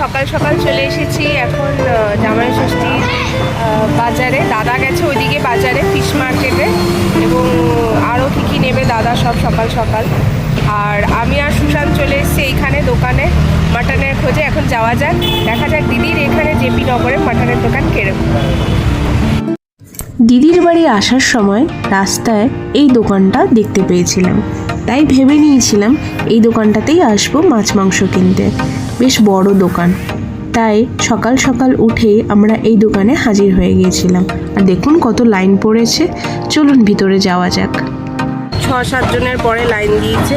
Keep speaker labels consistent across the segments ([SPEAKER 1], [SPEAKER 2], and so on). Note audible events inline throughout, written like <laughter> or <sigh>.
[SPEAKER 1] সকাল সকাল চলে এসেছি এখন জামাই ষষ্ঠী বাজারে। দাদা গেছে ওইদিকে বাজারে ফিশ মার্কেটে এবং আরও কী কী নেবে দাদা সব সকাল সকাল। আর আমি আর সুশান্ত চলে এসেছি এইখানে দোকানে, মাটনের খোঁজে। এখন যাওয়া যাক। দেখা যাক দিদির এখানে জেপি নগরে মাটনের দোকান কেরকম
[SPEAKER 2] দিদির বাড়ি আসার সময় রাস্তায় এই দোকানটা দেখতে পেয়েছিলাম। তাই ভেবে নিয়েছিলাম এই দোকানটাতেই আসব মাছ, মাংস কিনতে। বেশ বড় দোকান। তাই সকাল সকাল উঠেই আমরা এই দোকানে হাজির হয়ে গিয়েছিলাম। আর দেখুন কত লাইন পড়েছে। চলুন ভিতরে যাওয়া যাক।
[SPEAKER 1] ছ সাতজনের পরে লাইন দিয়েছে।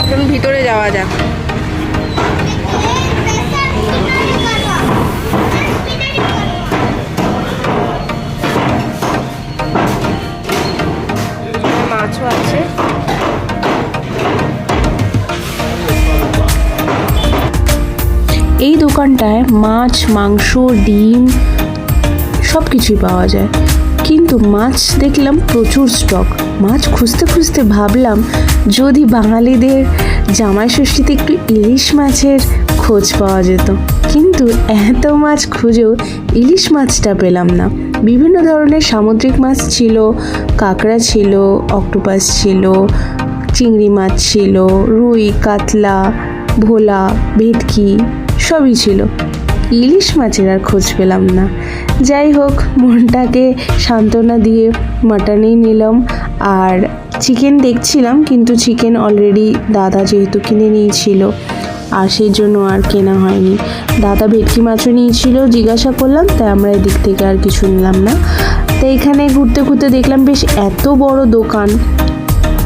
[SPEAKER 1] এখন ভিতরে যাওয়া যাক। মাছও আছে।
[SPEAKER 2] এই দোকানটায় মাছ, মাংস, ডিম সব কিছুই পাওয়া যায়। কিন্তু মাছ দেখলাম প্রচুর স্টক মাছ খুঁজতে খুঁজতে ভাবলাম, যদি বাঙালিদের জামাই ষষ্ঠীতে একটু ইলিশ মাছের খোঁজ পাওয়া যেত। কিন্তু এত মাছ খুঁজেও ইলিশ মাছটা পেলাম না। বিভিন্ন ধরনের সামুদ্রিক মাছ ছিল, কাঁকড়া ছিল, অক্টোপাস ছিল, চিংড়ি মাছ ছিল, রুই, কাতলা ভোলা, ভেটকি, সবই ছিল। ইলিশ মাছের আর খোঁজ পেলাম না। যাই হোক, মনটাকে সান্ত্বনা দিয়ে মাটনই নিলাম। আর চিকেন দেখছিলাম, কিন্তু চিকেন অলরেডি দাদা যেহেতু কিনে নিয়েছিল, আর সেই জন্য আর কেনা হয়নি। দাদা ভেটকি মাছও নিয়েছিল, জিজ্ঞাসা করলাম, তাই আমরা এদিক থেকে আর কিছু নিলাম না। তো এখানে ঘুরতে ঘুরতে দেখলাম, বেশ এত বড় দোকান।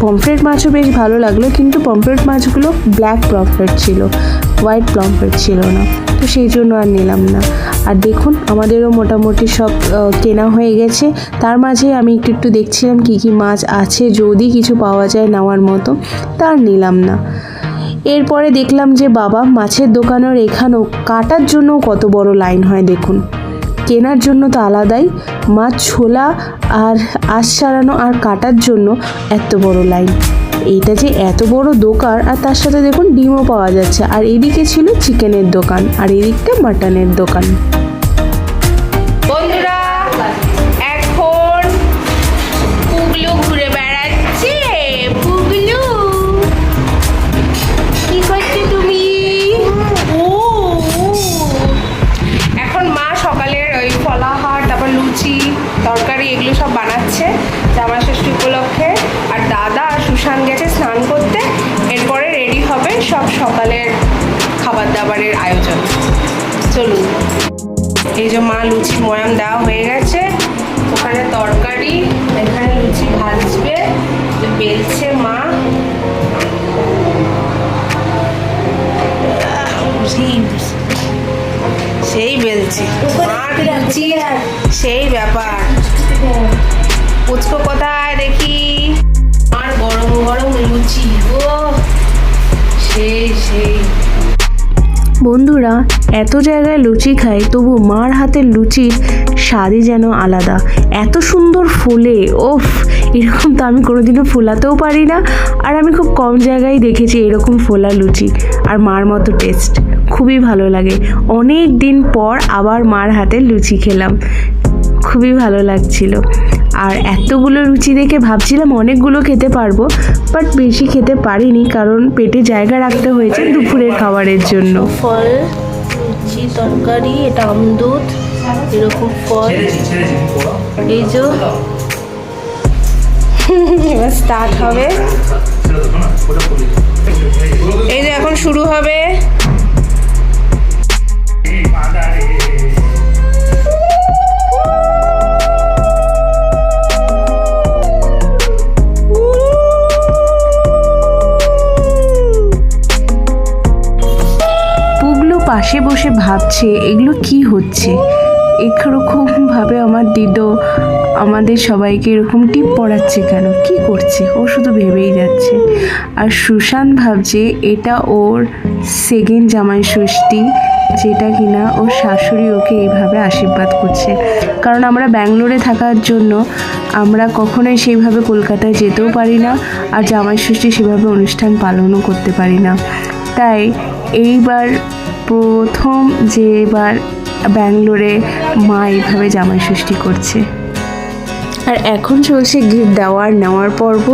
[SPEAKER 2] পমফ্রেট মাছও বেশ ভালো লাগল, কিন্তু পমফ্রেট মাছগুলো ব্ল্যাক পমফ্রেট ছিল হোয়াইট পমফ্রেট ছিল না। তো সেই জন্য আর নিলাম না। আর দেখুন, আমাদেরও মোটামুটি সব কেনা হয়ে গেছে। তার মাঝে আমি একটু একটু দেখছিলাম কী কী মাছ আছে, যদি কিছু পাওয়া যায় নেওয়ার মতো, তার নিলাম না। এরপরে দেখলাম যে, বাবা, মাছের দোকানের এখানেও কাটার জন্য কত বড় লাইন হয়, দেখুন। কেনার জন্য তো আলাদাই। মা ছোলা আর আশ সারানো আর কাটার জন্য এত বড় লাইন এইটা যে এত বড় দোকান আর তার সাথে দেখুন ডিমও পাওয়া যাচ্ছে। আর এদিকে ছিল চিকেনের দোকান, আর এদিকটা মাটনের দোকান।
[SPEAKER 1] বন্ধুরা এই যে মা লুচি ময়াম দেওয়া হয়ে গেছে। ওখানে তরকারি, এখানে লুচি ভাজবে বেলছে মা। সেই বেলছে। সেই ব্যাপার। পুচকো কোথায় দেখি?
[SPEAKER 2] এত জায়গায় লুচি খাই, তবু মার হাতের লুচির স্বাদই যেন আলাদা। এত সুন্দর ফুলে, ওফ, এরকম তো আমি কোনোদিনও ফোলাতেও পারি না। আর আমি খুব কম জায়গায় দেখেছি এরকম ফোলা লুচি। আর মার মতো টেস্ট খুবই ভালো লাগে। অনেক দিন পর আবার মার হাতের লুচি খেলাম। খুবই ভালো লাগছিল। আর এতগুলো লুচি দেখে ভাবছিলাম অনেকগুলো খেতে পারব বাট বেশি খেতে পারিনি কারণ পেটে জায়গা রাখতে হয়েছে দুপুরের খাবারের জন্য।
[SPEAKER 3] ফল তরকারি এটা আমদুধ এরকম ফল। এই যে।
[SPEAKER 1] স্টার্ট হবে। এই যে এখন শুরু হবে।
[SPEAKER 2] ভাবছে, এগুলো কি হচ্ছে? এরকমভাবে আমার দিদো আমাদের সবাইকে এরকম টিপ পড়াচ্ছে কেন? কি করছে? ও শুধু ভেবেই যাচ্ছে। আর সুশান্ত ভাবছে, এটা ওর সেকেন্ড জামাই ষষ্ঠী যেটা কিনা ওর শাশুড়ি ওকে এইভাবে আশীর্বাদ করছে। কারণ আমরা ব্যাঙ্গালোরে থাকার জন্য আমরা কখনোই সেইভাবে কলকাতায় যেতেও পারি না, আর জামাই ষষ্ঠী সেভাবে অনুষ্ঠান পালনও করতে পারি না। তাই এইবার প্রথম যে এবার ব্যাঙ্গালোরে মা এইভাবে জামাই ষষ্ঠী করছে। আর এখন চলছে গিফট দেওয়ার নেওয়ার পর্ব।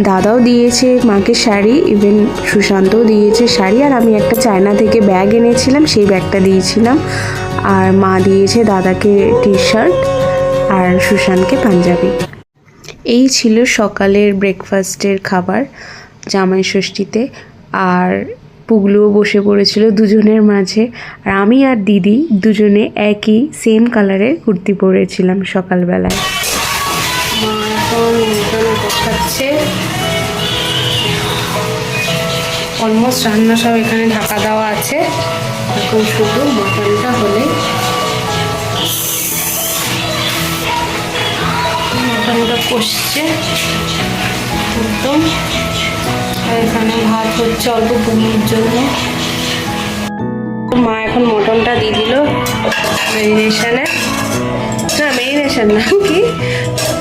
[SPEAKER 2] দাদাও দিয়েছে মাকে শাড়ি ইভেন সুশান্তও দিয়েছে শাড়ি। আর আমি একটা চায়না থেকে ব্যাগ এনেছিলাম, সেই ব্যাগটা দিয়েছিলাম। আর মা দিয়েছে দাদাকে টি শার্ট আর সুশান্তকে পাঞ্জাবি। এই ছিল সকালের ব্রেকফাস্টের খাবার জামাই ষষ্ঠীতে। আর পুগলুও বসে পড়েছিল দুজনের মাঝে। আর আমি আর দিদি দুজনে একই সেম কালারের কুর্তি পরেছিলাম সকালবেলায়।
[SPEAKER 1] অলমোস্ট রান্না সব এখানে ঢাকা দেওয়া আছে। এখন শুধু মটনটা হলে। মটনটা কষছে। একদম। আর এখানে ভাত হচ্ছে অল্প পুলির জন্য। মা এখন মটনটা দিয়ে দিল ম্যারিনেশনে না মেরিনেশন না, কি?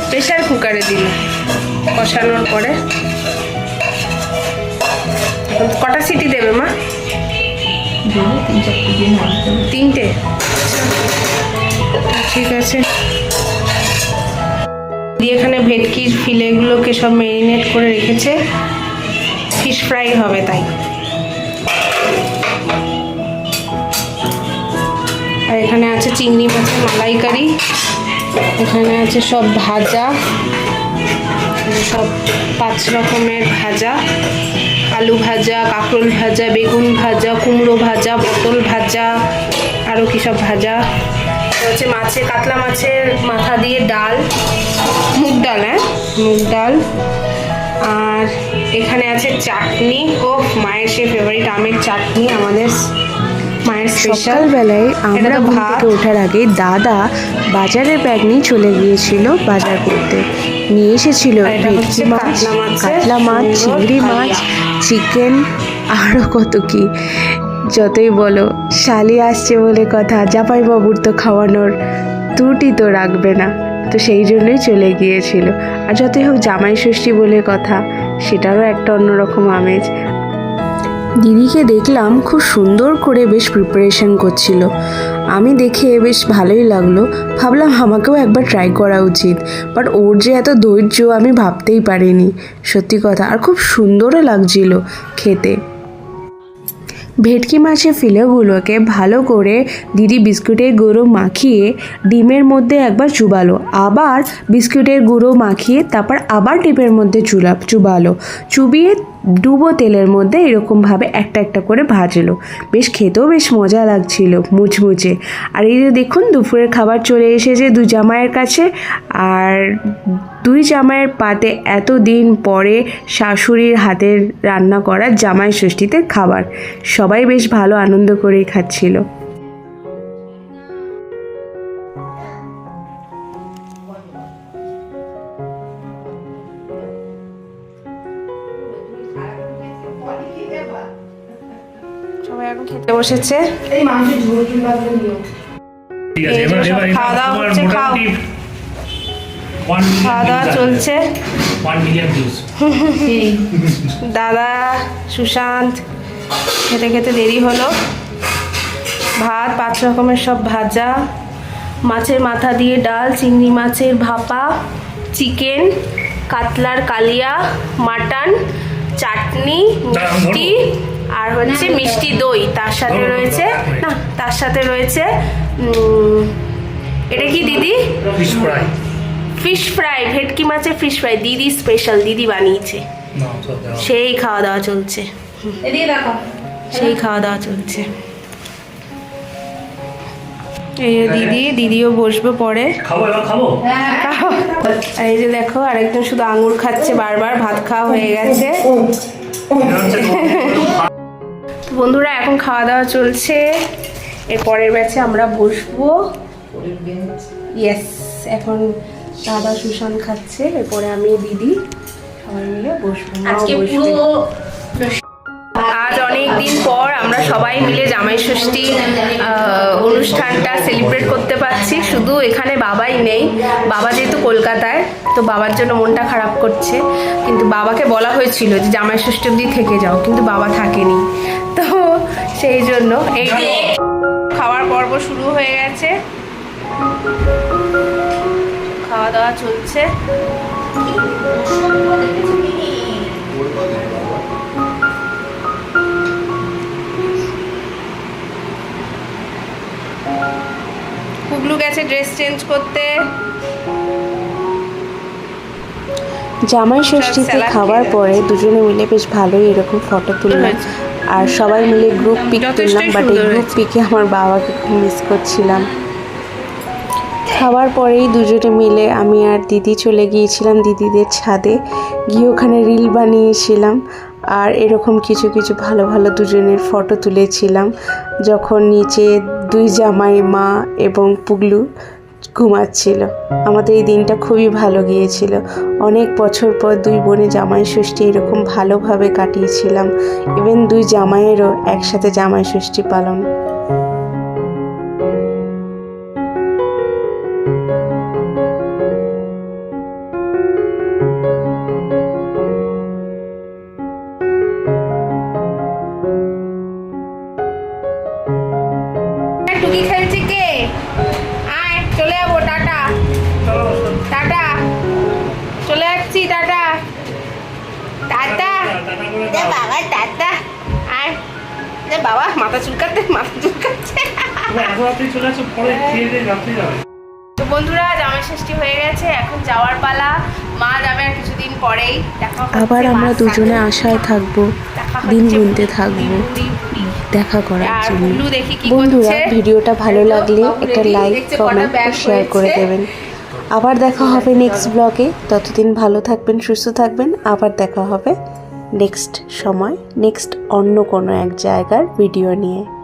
[SPEAKER 1] প্রেশার কুকারে দিল, কষানোর পরে। কটা সিটি দেবে মা? তিনটে। ঠিক আছে। দিয়ে এখানে ভেটকির ফিলেগুলোকে সব মেরিনেট করে রেখেছে। ফিশ ফ্রাই হবে তাই। আর এখানে আছে চিংড়ি মাছের মালাইকারি, এখানে আছে সব ভাজা, সব পাঁচ রকমের ভাজা, আলু ভাজা, কাঁকরোল ভাজা, বেগুন ভাজা, কুমড়ো ভাজা, পটল ভাজা আরও কী সব ভাজা। হচ্ছে মাছে, কাতলা মাছের মাথা দিয়ে ডাল, মুগ ডাল হ্যাঁ? মুগ ডাল, আর এখানে আছে চাটনি। ও মায়ের সে ফেভারিট আমের চাটনি আমাদের মায়ের
[SPEAKER 2] সকালবেলায় আমরা
[SPEAKER 1] এটা
[SPEAKER 2] ঘুম থেকে ওঠার আগে দাদা বাজারের ব্যাগ নিয়ে চলে গিয়েছিল বাজার করতে। নিয়ে এসেছিল ভেটকি মাছ
[SPEAKER 1] কাতলা
[SPEAKER 2] মাছ চিংড়ি মাছ চিকেন আরও কত কি। যতই বলো শালি আসছে বলে কথা জাপাই বাবুর তো খাওয়ানোর ত্রুটি তো রাখবে না। তো সেই জন্যই চলে গিয়েছিল। আর যতই হোক জামাই ষষ্ঠী বলে কথা, সেটারও একটা অন্যরকম আমেজ। দিদিকে দেখলাম খুব সুন্দর করে বেশ প্রিপারেশন করছিল। আমি দেখে বেশ ভালোই লাগল। ভাবলাম আমাকেও একবার ট্রাই করা উচিত। বাট ওর যে এত ধৈর্য আমি ভাবতেই পারিনি। সত্যি কথা, আর খুব সুন্দরও লাগছিল খেতে। ভেটকি মাছের ফিলেগুলোকে ভালো করে দিদি বিস্কুটের গুঁড়ো মাখিয়ে ডিমের মধ্যে একবার চুবালো। আবার বিস্কুটের গুঁড়ো মাখিয়ে তারপর আবার ডিমের মধ্যে চুলা চুবালো। চুবিয়ে ডুবো তেলের মধ্যে এরকমভাবে একটা একটা করে ভাজলো। বেশ খেতেও বেশ মজা লাগছিল মুচমুচে। আর এই যে দেখুন, দুপুরের খাবার চলে এসেছে দু জামাইয়ের কাছে। আর দুই জামাইয়ের পাতে এত দিন পরে শাশুড়ির হাতের রান্না করা জামাই ষষ্ঠীতে খাবার। সবাই বেশ ভালো আনন্দ করেই খাচ্ছিল।
[SPEAKER 1] এখন খেতে বসেছে। খাওয়া দাওয়া হচ্ছে, খাও। খাওয়া দাওয়া চলছে। <laughs> দাদা সুশান্ত খেতে খেতে দেরি হলো। ভাত পাঁচ রকমের সব ভাজা। মাছের মাথা দিয়ে ডাল চিংড়ি মাছের ভাপা চিকেন কাতলার কালিয়া মাটন চাটনি মিষ্টি। আর হচ্ছে মিষ্টি দই তার সাথে রয়েছে
[SPEAKER 4] ধরো।
[SPEAKER 1] না তার সাথে রয়েছে এটা কি দিদি?
[SPEAKER 4] ফিশ ফ্রাই
[SPEAKER 1] ফিশ ফ্রাই ভেটকি মাছের ফিশ ফ্রাই দিদি স্পেশাল দিদি বানিয়েছে। সেই খাওয়া দাওয়া চলছে। সেই খাওয়া দাওয়া চলছে। এই দিদি দিদিও বসবে পরে। এই যে দেখো আরেকজন শুধু আঙুর খাচ্ছে বারবার ভাত খাওয়া হয়ে গেছে। <laughs> বন্ধুরা এখন খাওয়া দাওয়া চলছে। এর পরের ব্যাচে আমরা বসবো। ইয়েস এখন দাদা সুশান খাচ্ছে। এরপরে আমি দিদি সবাই মিলে বসবো।
[SPEAKER 3] আজকে পুরো
[SPEAKER 1] দিন পর আমরা সবাই মিলে জামাই ষষ্ঠী অনুষ্ঠানটা সেলিব্রেট করতে পারছি। শুধু এখানে বাবাই নেই। বাবা যেহেতু কলকাতায়, তো বাবার জন্য মনটা খারাপ করছে। কিন্তু বাবাকে বলা হয়েছিল যে জামাই ষষ্ঠী অবধি থেকে যাও, কিন্তু বাবা থাকেনি। তো সেই জন্য এই খাওয়ার পর্ব শুরু হয়ে গেছে। খাওয়া দাওয়া চলছে। পুগলু গেছে ড্রেস চেঞ্জ করতে।
[SPEAKER 2] জামাই ষষ্ঠীতে খাওয়ার পরে দুজনে মিলে বেশ ভালোই এরকম ফটো তুললাম। আর সবাই মিলে গ্রুপ পিক তুললাম বাট এই গ্রুপ পিকে আমার বাবাকে খুব মিস করছিলাম। খাওয়ার পরেই দুজনে মিলে আমি আর দিদি চলে গিয়েছিলাম দিদিদের ছাদে। গিয়ে ওখানে রিল বানিয়েছিলাম। আর এরকম কিছু কিছু ভালো ভালো দুজনের ফটো তুলেছিলাম, যখন নিচে দুই জামাই মা এবং পুগলু ঘুমাচ্ছিল। আমাদের এই দিনটা খুবই ভালো গিয়েছিল। অনেক বছর পর দুই বোনে জামাই ষষ্ঠী এরকম ভালোভাবে কাটিয়েছিলাম। ইভেন দুই জামাইয়েরও একসাথে জামাই ষষ্ঠী পালন
[SPEAKER 1] দে বাবা মাথা চুলকাতে মাথা চুলকাচ্ছে
[SPEAKER 4] তুমি এত রাত্রি চলে আসো পরে খেয়ে দিয়ে রাত্রি যাবে।
[SPEAKER 1] তো বন্ধুরা জামাই ষষ্ঠী হয়ে গেছে এখন যাওয়ার পালা। মা যাবে আর কিছুদিন পরেই।
[SPEAKER 2] আবার আমরা দুজনে আশায় থাকব দিন
[SPEAKER 1] হচ্ছে
[SPEAKER 2] গুনতে থাকব।
[SPEAKER 1] দিন দিন।
[SPEAKER 2] দেখা করার
[SPEAKER 1] আর
[SPEAKER 2] জন্য।
[SPEAKER 1] বুলু দেখি
[SPEAKER 2] বন্ধুরা ভিডিওটা ভালো লাগলে একটা লাইক কমেন্ট শেয়ার করে দেবেন। আবার দেখা হবে নেক্সট ব্লগে ততদিন ভালো থাকবেন সুস্থ থাকবেন। আবার দেখা হবে। নেক্সট সময় নেক্সট অন্য কোনো এক জায়গার ভিডিও নিয়ে।